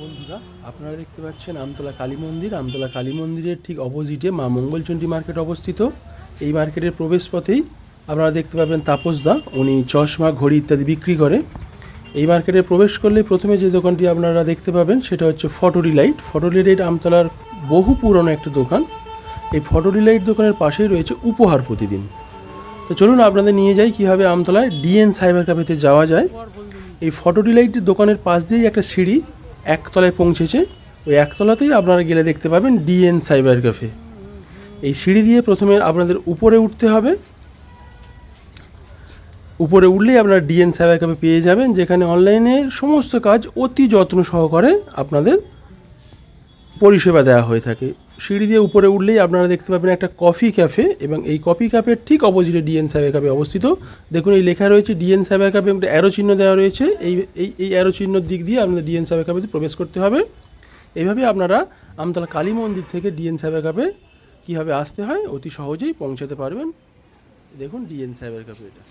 বন্ধুরা, আপনারা দেখতে পাচ্ছেন আমতলা কালী মন্দির। আমতলা কালী মন্দিরের ঠিক অপোজিটে মা মঙ্গলচণ্ডী মার্কেট অবস্থিত। এই মার্কেটের প্রবেশপথেই আপনারা দেখতে পাবেন তাপসদা উনি চশমা, ঘড়ি ইত্যাদি বিক্রি করে। এই মার্কেটে প্রবেশ করলে প্রথমে যে দোকানটি আপনারা দেখতে পাবেন, সেটা হচ্ছে ফটোরি লাইট। ফটোরি লাইট আমতলার বহু পুরনো একটা দোকান। এই ফটোরি লাইট দোকানের পাশেই রয়েছে উপহার প্রতিদিন। তো চলুন আপনাদের নিয়ে যাই কীভাবে আমতলায় ডিএন সাইবার ক্যাফেতে যাওয়া যায়। এই ফটো ডিলাইটের দোকানের পাশ দিয়েই একটা সিঁড়ি। একতলায় পৌঁছেছে। ওই একতলাতেই আপনারা গেলে দেখতে পাবেন ডিএন সাইবার ক্যাফে। এই সিঁড়ি দিয়ে প্রথমে আপনাদের উপরে উঠতে হবে। উপরে উঠলেই আপনারা ডিএন সাইবার ক্যাফে পেয়ে যাবেন, যেখানে অনলাইনে সমস্ত কাজ অতি যত্ন সহকারে আপনাদের পরিষেবা দেওয়া হয়ে থাকে। সিঁড়ি দিয়ে উপরে উঠলেই আপনারা দেখতে পাবেন একটা কফি ক্যাফে এবং এই কফি ক্যাফের ঠিক অপোজিটে ডিএন সাইবার ক্যাফে অবস্থিত। দেখুন, এই লেখা রয়েছে ডিএন সাইবার ক্যাফে একটা অ্যারো চিহ্ন দেওয়া রয়েছে। এই এই এই অ্যারো চিহ্নর দিক দিয়ে আপনাদের ডিএন সাইবার ক্যাফেতে প্রবেশ করতে হবে। এইভাবে আপনারা আমতলা কালী মন্দির থেকে ডিএন সাইবার ক্যাফে কীভাবে আসতে হয় অতি সহজেই পৌঁছাতে পারবেন। দেখুন, ডিএন সাইবার ক্যাফে এটা।